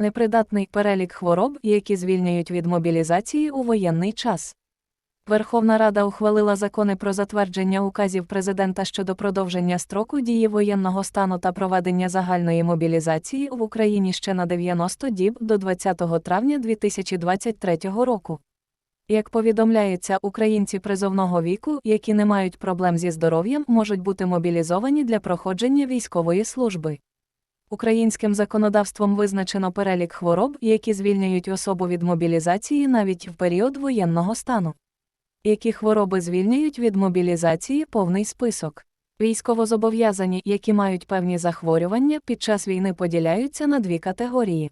Непридатний перелік хвороб, які звільняють від мобілізації у воєнний час. Верховна Рада ухвалила закони про затвердження указів президента щодо продовження строку дії воєнного стану та проведення загальної мобілізації в Україні ще на 90 діб до 20 травня 2023 року. Як повідомляється, українці призовного віку, які не мають проблем зі здоров'ям, можуть бути мобілізовані для проходження військової служби. Українським законодавством визначено перелік хвороб, які звільняють особу від мобілізації навіть в період воєнного стану. Які хвороби звільняють від мобілізації повний список. Військовозобов'язані, які мають певні захворювання, під час війни поділяються на дві категорії.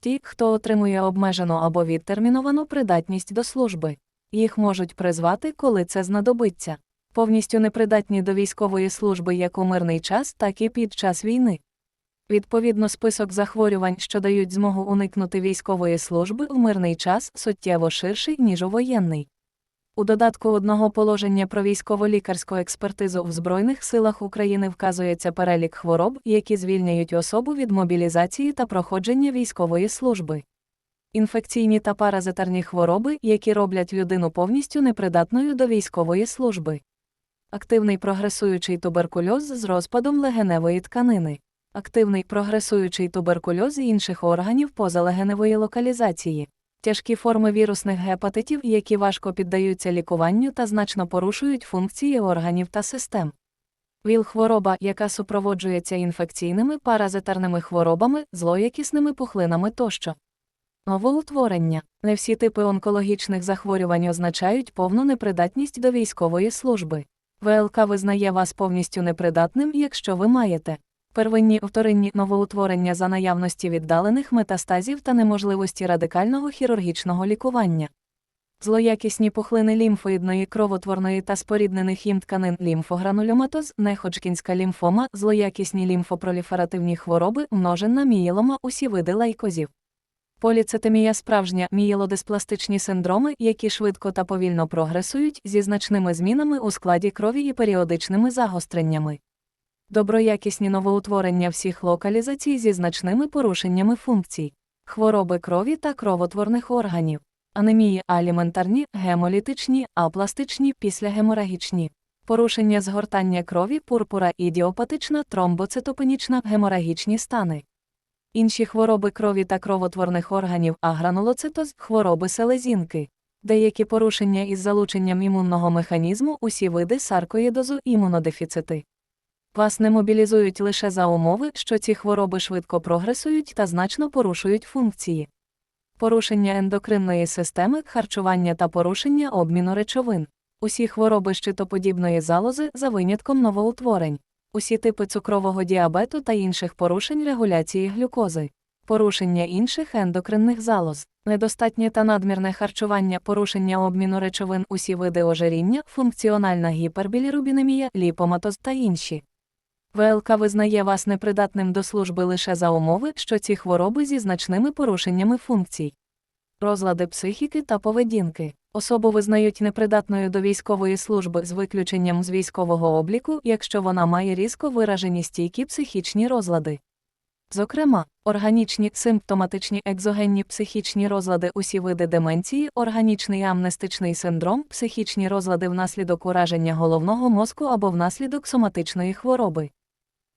Ті, хто отримує обмежену або відтерміновану придатність до служби. Їх можуть призвати, коли це знадобиться. Повністю непридатні до військової служби як у мирний час, так і під час війни. Відповідно, список захворювань, що дають змогу уникнути військової служби в мирний час, суттєво ширший, ніж у воєнний. У додатку одного положення про військово-лікарську експертизу в Збройних силах України вказується перелік хвороб, які звільняють особу від мобілізації та проходження військової служби. Інфекційні та паразитарні хвороби, які роблять людину повністю непридатною до військової служби. Активний прогресуючий туберкульоз з розпадом легеневої тканини. Активний прогресуючий туберкульоз інших органів позалегеневої локалізації. Тяжкі форми вірусних гепатитів, які важко піддаються лікуванню та значно порушують функції органів та систем. ВІЛ-хвороба, яка супроводжується інфекційними паразитарними хворобами, злоякісними пухлинами тощо. Новоутворення. Не всі типи онкологічних захворювань означають повну непридатність до військової служби. ВЛК визнає вас повністю непридатним, якщо ви маєте первинні вторинні новоутворення за наявності віддалених метастазів та неможливості радикального хірургічного лікування. Злоякісні пухлини лімфоїдної кровотворної та споріднених їм тканин лімфогранулюматоз, неходжкінська лімфома, злоякісні лімфопроліферативні хвороби, множенна мієлома, усі види лайкозів. Поліцитемія справжня мієлодиспластичні синдроми, які швидко та повільно прогресують зі значними змінами у складі крові і періодичними загостреннями. Доброякісні новоутворення всіх локалізацій зі значними порушеннями функцій, хвороби крові та кровотворних органів, анемії аліментарні, гемолітичні, апластичні, післягеморагічні, порушення згортання крові, пурпура ідіопатична, тромбоцитопенічна, геморагічні стани. Інші хвороби крові та кровотворних органів, агранулоцитоз, хвороби селезінки. Деякі порушення із залученням імунного механізму, усі види саркоїдозу, імунодефіцити. Вас не мобілізують лише за умови, що ці хвороби швидко прогресують та значно порушують функції. Порушення ендокринної системи, харчування та порушення обміну речовин. Усі хвороби щитоподібної залози за винятком новоутворень. Усі типи цукрового діабету та інших порушень регуляції глюкози. Порушення інших ендокринних залоз, недостатнє та надмірне харчування, порушення обміну речовин, усі види ожиріння, функціональна гіпербілірубінемія, ліпоматоз та інші. ВЛК визнає вас непридатним до служби лише за умови, що ці хвороби зі значними порушеннями функцій. Розлади психіки та поведінки. Особу визнають непридатною до військової служби з виключенням з військового обліку, якщо вона має різко виражені стійкі психічні розлади. Зокрема, органічні, симптоматичні екзогенні психічні розлади, усі види деменції, органічний амнестичний синдром, психічні розлади внаслідок ураження головного мозку або внаслідок соматичної хвороби.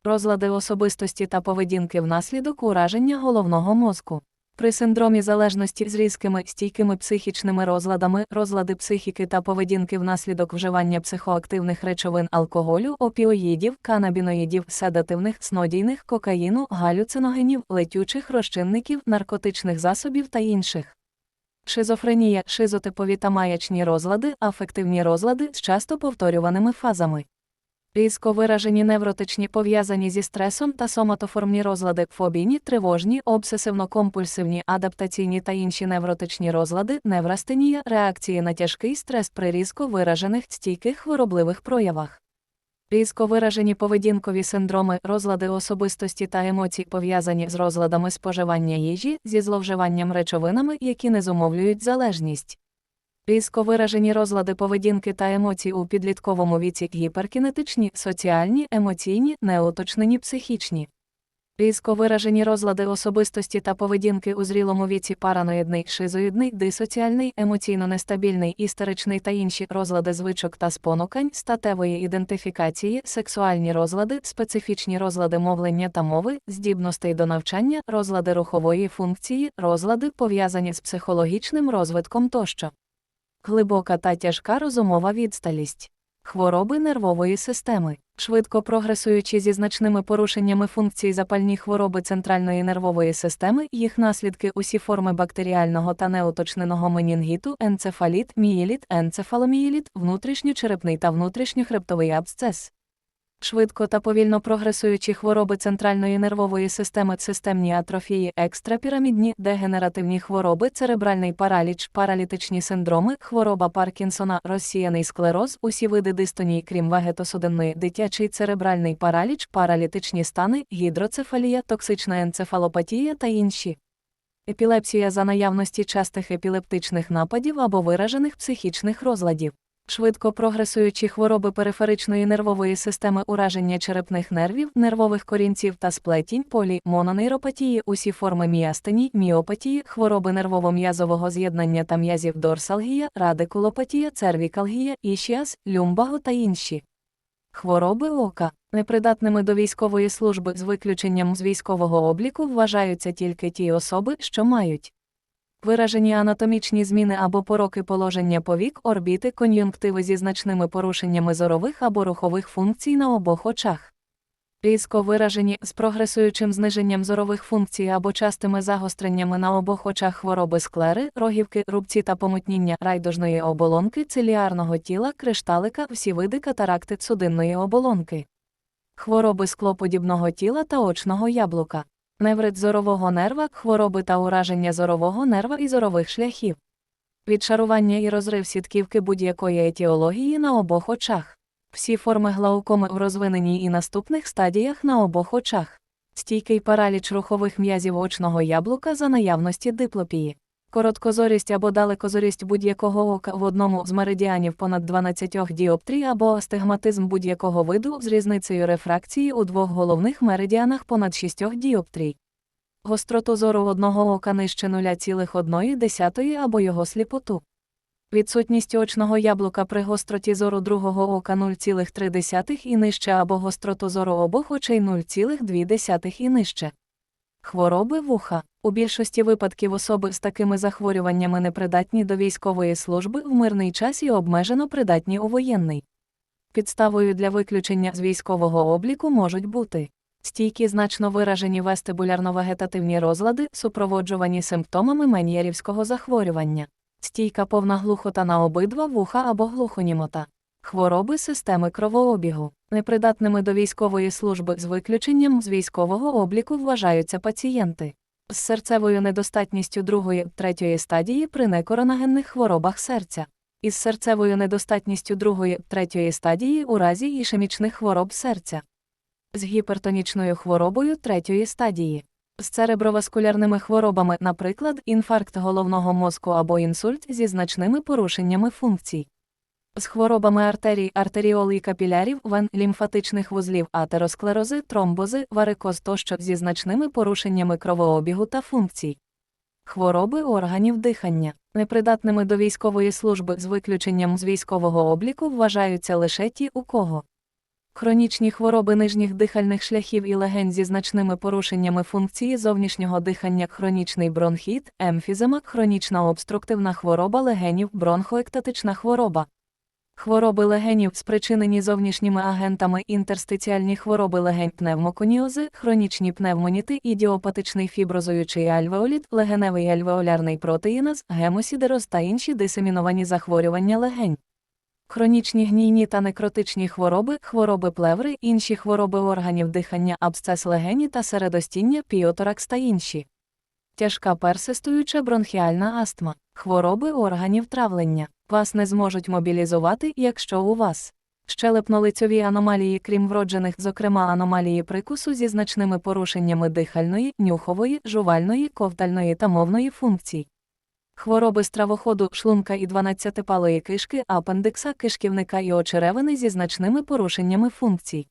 Розлади особистості та поведінки внаслідок ураження головного мозку. При синдромі залежності з різкими стійкими психічними розладами, розлади психіки та поведінки внаслідок вживання психоактивних речовин алкоголю, опіоїдів, канабіноїдів, седативних, снодійних, кокаїну, галюциногенів, летючих розчинників, наркотичних засобів та інших. Шизофренія, шизотипові та маячні розлади, афективні розлади з часто повторюваними фазами. Різко виражені невротичні пов'язані зі стресом та соматоформні розлади, фобійні, тривожні, обсесивно-компульсивні, адаптаційні та інші невротичні розлади, неврастенія, реакції на тяжкий стрес при різко виражених стійких хворобливих проявах. Різко виражені поведінкові синдроми, розлади особистості та емоцій пов'язані з розладами споживання їжі, зі зловживанням речовинами, які не зумовлюють залежність. Різко виражені розлади поведінки та емоцій у підлітковому віці гіперкінетичні, соціальні, емоційні, неуточнені психічні. Різко виражені розлади особистості та поведінки у зрілому віці параноїдний, шизоїдний, дисоціальний, емоційно нестабільний, істеричний та інші розлади звичок та спонукань, статевої ідентифікації, сексуальні розлади, специфічні розлади мовлення та мови, здібностей до навчання, розлади рухової функції, розлади, пов'язані з психологічним розвитком тощо. Глибока та тяжка розумова відсталість. Хвороби нервової системи, швидко прогресуючи зі значними порушеннями функцій запальні хвороби центральної нервової системи, їх наслідки усі форми бактеріального та неуточненого менінгіту, енцефаліт, мієліт, енцефаломієліт, внутрішньочерепний та внутрішньохребтовий абсцес. Швидко та повільно прогресуючі хвороби центральної нервової системи, системні атрофії, екстрапірамідні, дегенеративні хвороби, церебральний параліч, паралітичні синдроми, хвороба Паркінсона, розсіяний склероз, усі види дистонії, крім вегетосудинної, дитячий церебральний параліч, паралітичні стани, гідроцефалія, токсична енцефалопатія та інші. Епілепсія за наявності частих епілептичних нападів або виражених психічних розладів. Швидко прогресуючі хвороби периферичної нервової системи ураження черепних нервів, нервових корінців та сплетінь, полі, мононейропатії, усі форми міастеній, міопатії, хвороби нервово-м'язового з'єднання та м'язів дорсалгія, радикулопатія, цервікалгія, ішіас, люмбаго та інші. Хвороби ока, непридатними до військової служби з виключенням з військового обліку вважаються тільки ті особи, що мають Виражені анатомічні зміни або пороки положення повік, орбіти, кон'юнктиви зі значними порушеннями зорових або рухових функцій на обох очах. Різко виражені з прогресуючим зниженням зорових функцій або частими загостреннями на обох очах хвороби склери, рогівки, рубці та помутніння райдужної оболонки, циліарного тіла, кришталика, всі види катаракти судинної оболонки, хвороби склоподібного тіла та очного яблука неврит зорового нерва, хвороби та ураження зорового нерва і зорових шляхів, відшарування і розрив сітківки будь-якої етіології на обох очах, всі форми глаукоми в розвиненій і наступних стадіях на обох очах, стійкий параліч рухових м'язів очного яблука за наявності диплопії. Короткозорість або далекозорість будь-якого ока в одному з меридіанів понад 12 діоптрій або астигматизм будь-якого виду з різницею рефракції у двох головних меридіанах понад 6 діоптрій. Гостроту зору одного ока нижче 0,1 або його сліпоту. Відсутність очного яблука при гостроті зору другого ока 0,3 і нижче або гостроту зору обох очей 0,2 і нижче. Хвороби вуха. У більшості випадків особи з такими захворюваннями непридатні до військової служби в мирний час і обмежено придатні у воєнний. Підставою для виключення з військового обліку можуть бути стійкі значно виражені вестибулярно-вегетативні розлади, супроводжувані симптомами мен'єрівського захворювання, стійка повна глухота на обидва вуха або глухонімота, хвороби системи кровообігу. Непридатними до військової служби з виключенням з військового обліку вважаються пацієнти. З серцевою недостатністю другої третьої стадії при некоронагенних хворобах серця, із серцевою недостатністю другої третьої стадії у разі ішемічних хвороб серця, з гіпертонічною хворобою третьої стадії, з цереброваскулярними хворобами, наприклад, інфаркт головного мозку або інсульт зі значними порушеннями функцій з хворобами артерій, артеріол і капілярів, вен, лімфатичних вузлів, атеросклерози, тромбози, варикоз тощо зі значними порушеннями кровообігу та функцій. Хвороби органів дихання, непридатними до військової служби з виключенням з військового обліку вважаються лише ті, у кого хронічні хвороби нижніх дихальних шляхів і легень зі значними порушеннями функції зовнішнього дихання, хронічний бронхіт, емфізема, хронічна обструктивна хвороба легенів, бронхоектатична хвороба. Хвороби легенів, спричинені зовнішніми агентами, інтерстиціальні хвороби легень, пневмоконіози, хронічні пневмоніти, ідіопатичний фіброзуючий альвеоліт, легеневий альвеолярний протеїназ, гемосідероз та інші дисеміновані захворювання легень. Хронічні гнійні та некротичні хвороби, хвороби плеври, інші хвороби органів дихання, абсцес легені та середостіння, піоторакс та інші. Тяжка персистуюча бронхіальна астма, хвороби органів травлення. Вас не зможуть мобілізувати, якщо у вас щелепно-лицьові аномалії, крім вроджених, зокрема аномалії прикусу зі значними порушеннями дихальної, нюхової, жувальної, ковтальної та мовної функцій. Хвороби стравоходу, шлунка і 12-палої кишки, апендикса, кишківника і очеревини зі значними порушеннями функцій.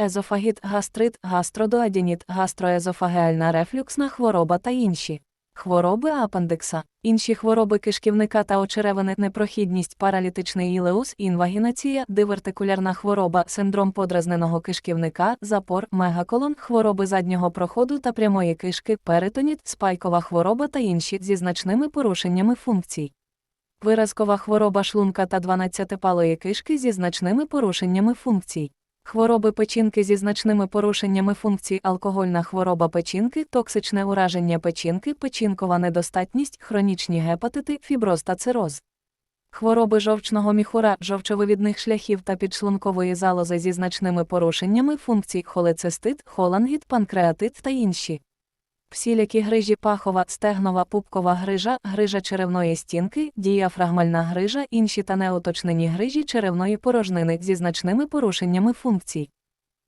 езофагіт, гастрит, гастродоадініт, гастроезофагеальна рефлюксна хвороба та інші. Хвороби апендикса, інші хвороби кишківника та очеревини, непрохідність, паралітичний ілеус, інвагінація, дивертикулярна хвороба, синдром подразненого кишківника, запор, мегаколон, хвороби заднього проходу та прямої кишки, перитоніт, спайкова хвороба та інші зі значними порушеннями функцій. Виразкова хвороба шлунка та 12-палої кишки зі значними порушеннями функцій. Хвороби печінки зі значними порушеннями функцій, алкогольна хвороба печінки, токсичне ураження печінки, печінкова недостатність, хронічні гепатити, фіброз та цироз. Хвороби жовчного міхура, жовчовивідних шляхів та підшлункової залози зі значними порушеннями функцій, холецистит, холангіт, панкреатит та інші. Всілякі грижі пахова, стегнова, пупкова грижа, грижа черевної стінки, діафрагмальна грижа, інші та неуточнені грижі черевної порожнини зі значними порушеннями функцій.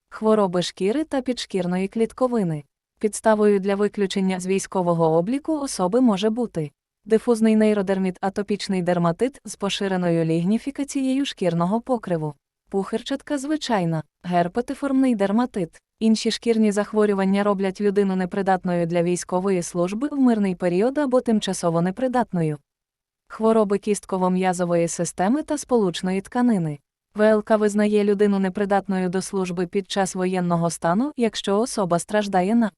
Хвороби шкіри та підшкірної клітковини. Підставою для виключення з військового обліку особи може бути дифузний нейродерміт, атопічний дерматит з поширеною лігніфікацією шкірного покриву, пухирчатка звичайна, герпетиформний дерматит. Інші шкірні захворювання роблять людину непридатною для військової служби в мирний період або тимчасово непридатною. Хвороби кістково-м'язової системи та сполучної тканини. ВЛК визнає людину непридатною до служби під час воєнного стану, якщо особа страждає на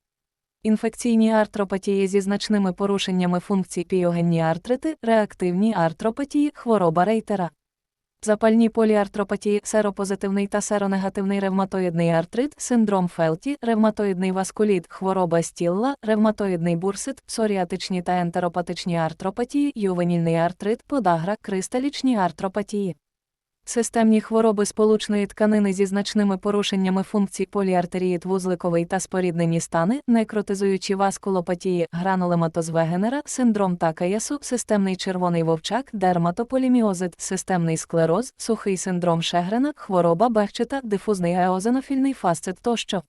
інфекційні артропатії зі значними порушеннями функцій піогенні артрити, реактивні артропатії, хвороба рейтера. Запальні поліартропатії, серопозитивний та серонегативний ревматоїдний артрит, синдром Фелті, ревматоїдний васкуліт, хвороба стілла, ревматоїдний бурсит, псоріатичні та ентеропатичні артропатії, ювенільний артрит, подагра, кристалічні артропатії. Системні хвороби сполучної тканини зі значними порушеннями функцій поліартеріїт вузликовий та споріднені стани, некротизуючі васкулопатії, гранулематоз вегенера, синдром Такаясу, системний червоний вовчак, дерматополіміозит, системний склероз, сухий синдром Шегрена, хвороба Бехчета, дифузний еозенофільний фасцит тощо.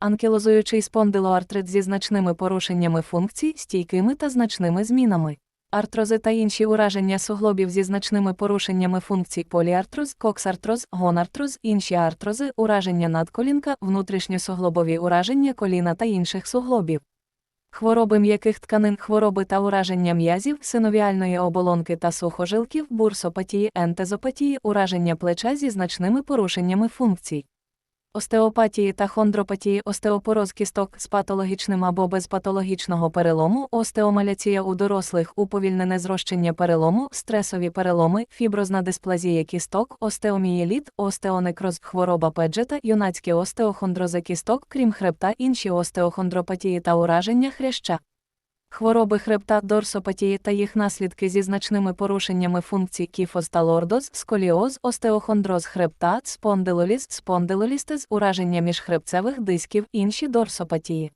Анкілозуючий спондилоартрит зі значними порушеннями функцій, стійкими та значними змінами. Артрози та інші ураження суглобів зі значними порушеннями функцій поліартроз, коксартроз, гонартроз, інші артрози, ураження надколінка, внутрішньосуглобові ураження коліна та інших суглобів. Хвороби м'яких тканин, хвороби та ураження м'язів, синовіальної оболонки та сухожилків, бурсопатії, ентезопатії, ураження плеча зі значними порушеннями функцій. Остеопатії та хондропатії, остеопороз кісток з патологічним або без патологічного перелому, остеомаляція у дорослих, уповільнене зрощення перелому, стресові переломи, фіброзна дисплазія кісток, остеомієліт, остеонекроз, хвороба педжета, юнацькі остеохондрози кісток, крім хребта, інші остеохондропатії та ураження хряща. Хвороби хребта, дорсопатії та їх наслідки зі значними порушеннями функцій кіфоз та лордоз, сколіоз, остеохондроз хребта, спондилоліз, спондилолістез, ураження міжхребцевих дисків, інші дорсопатії.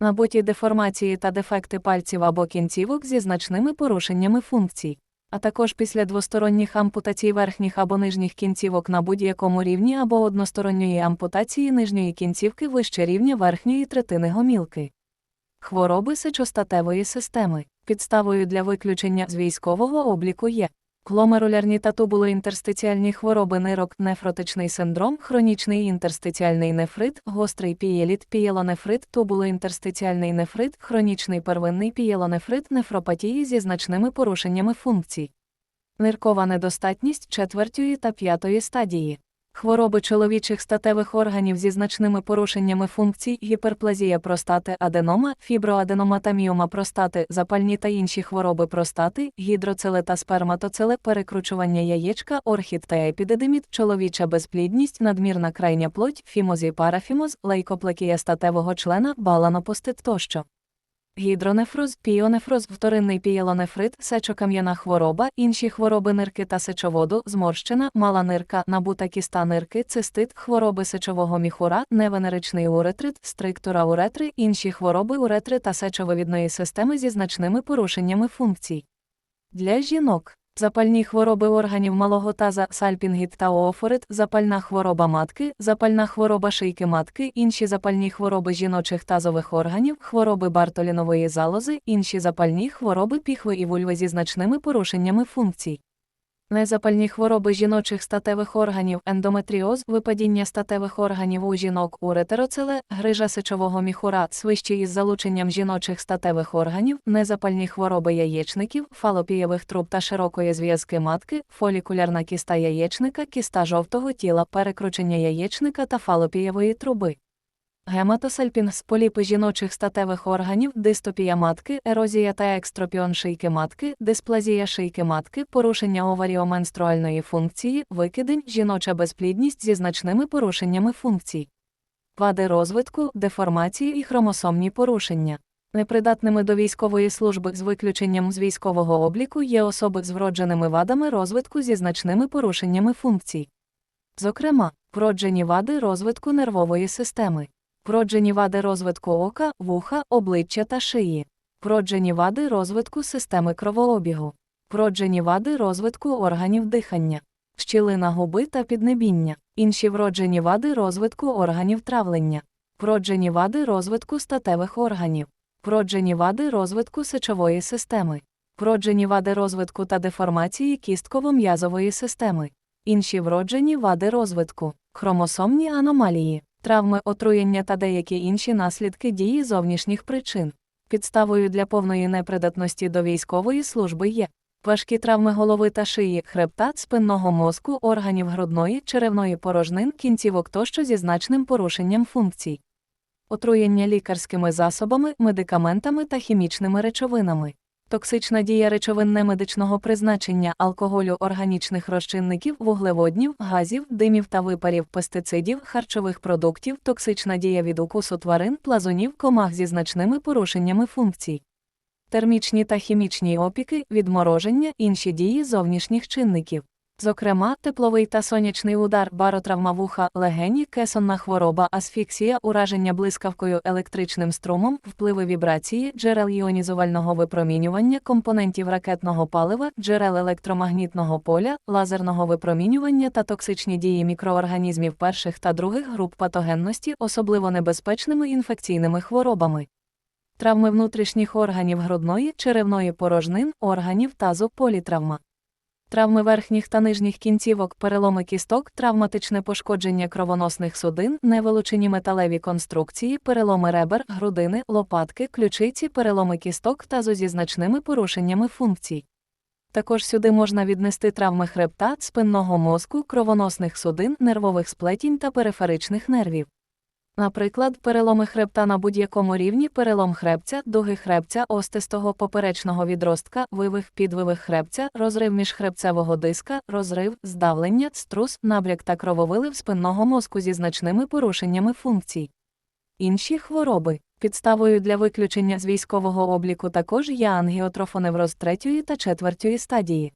Набуті деформації та дефекти пальців або кінцівок зі значними порушеннями функцій, а також після двосторонніх ампутацій верхніх або нижніх кінцівок на будь-якому рівні або односторонньої ампутації нижньої кінцівки вище рівня верхньої третини гомілки. Хвороби сечостатевої системи. Підставою для виключення з військового обліку є гломерулярні та тубулоінтерстиціальні хвороби нирок, нефротичний синдром, хронічний інтерстиціальний нефрит, гострий пієліт, пієлонефрит, тубулоінтерстиціальний нефрит, хронічний первинний пієлонефрит, нефропатії зі значними порушеннями функцій. Ниркова недостатність четвертої та п'ятої стадії. Хвороби чоловічих статевих органів зі значними порушеннями функцій, гіперплазія простати, аденома, фіброаденома та міома простати, запальні та інші хвороби простати, гідроцеле та сперматоцеле, перекручування яєчка, орхід та епідедеміт, чоловіча безплідність, надмірна крайня плоть, фімоз і парафімоз, лейкоплакія статевого члена, баланопостит тощо. Гідронефроз, піонефроз, вторинний пієлонефрит, сечокам'яна хвороба, інші хвороби нирки та сечоводу, зморщена, мала нирка, набута кіста нирки, цистит, хвороби сечового міхура, невенеричний уретрит, стриктура уретри, інші хвороби уретри та сечовивідної системи зі значними порушеннями функцій. Для жінок Запальні хвороби органів малого таза, сальпінгіт та оофорит, запальна хвороба матки, запальна хвороба шийки матки, інші запальні хвороби жіночих тазових органів, хвороби бартолінової залози, інші запальні хвороби піхви і вульви зі значними порушеннями функцій. Незапальні хвороби жіночих статевих органів, ендометріоз, випадіння статевих органів у жінок уретероцеле, грижа сечового міхура, свищі із залученням жіночих статевих органів, незапальні хвороби яєчників, фалопієвих труб та широкої зв'язки матки, фолікулярна кіста яєчника, кіста жовтого тіла, перекручення яєчника та фалопієвої труби. Гематосальпінгс, поліпи жіночих статевих органів, дистопія матки, ерозія та екстропіон шийки матки, дисплазія шийки матки, порушення оваріоменструальної функції, викидень, жіноча безплідність зі значними порушеннями функцій. Вади розвитку, деформації і хромосомні порушення. Непридатними до військової служби з виключенням з військового обліку є особи з вродженими вадами розвитку зі значними порушеннями функцій. Зокрема, вроджені вади розвитку нервової системи, вроджені вади розвитку ока, вуха, обличчя та шиї, вроджені вади розвитку системи кровообігу, вроджені вади розвитку органів дихання, щілина губи та піднебіння, інші вроджені вади розвитку органів травлення, вроджені вади розвитку статевих органів, вроджені вади розвитку сечової системи, вроджені вади розвитку та деформації кістково-м'язової системи, інші вроджені вади розвитку, хромосомні аномалії, травми отруєння та деякі інші наслідки дії зовнішніх причин. Підставою для повної непридатності до військової служби є важкі травми голови та шиї, хребта, спинного мозку, органів грудної, черевної порожнин, кінцівок тощо зі значним порушенням функцій, отруєння лікарськими засобами, медикаментами та хімічними речовинами. Токсична дія речовин немедичного призначення, алкоголю, органічних розчинників, вуглеводнів, газів, димів та випарів, пестицидів, харчових продуктів, токсична дія від укусу тварин, плазунів, комах зі значними порушеннями функцій. Термічні та хімічні опіки, відмороження, інші дії зовнішніх чинників. Зокрема, тепловий та сонячний удар, баротравма вуха, легені, кесонна хвороба, асфіксія, ураження блискавкою електричним струмом, впливи вібрації, джерел іонізувального випромінювання, компонентів ракетного палива, джерел електромагнітного поля, лазерного випромінювання та токсичні дії мікроорганізмів перших та других груп патогенності, особливо небезпечними інфекційними хворобами. Травми внутрішніх органів грудної, черевної порожнин, органів тазу, політравма. Травми верхніх та нижніх кінцівок, переломи кісток, травматичне пошкодження кровоносних судин, невилучені металеві конструкції, переломи ребер, грудини, лопатки, ключиці, переломи кісток тазу зі значними порушеннями функцій. Також сюди можна віднести травми хребта, спинного мозку, кровоносних судин, нервових сплетінь та периферичних нервів. Наприклад, переломи хребта на будь-якому рівні, перелом хребця, дуги хребця, остистого поперечного відростка, вивих, підвивих хребця, розрив міжхребцевого диска, розрив, здавлення, струс, набряк та крововилив спинного мозку зі значними порушеннями функцій. Інші хвороби. Підставою для виключення з військового обліку також є ангіотрофоневроз третьої та четвертої стадії.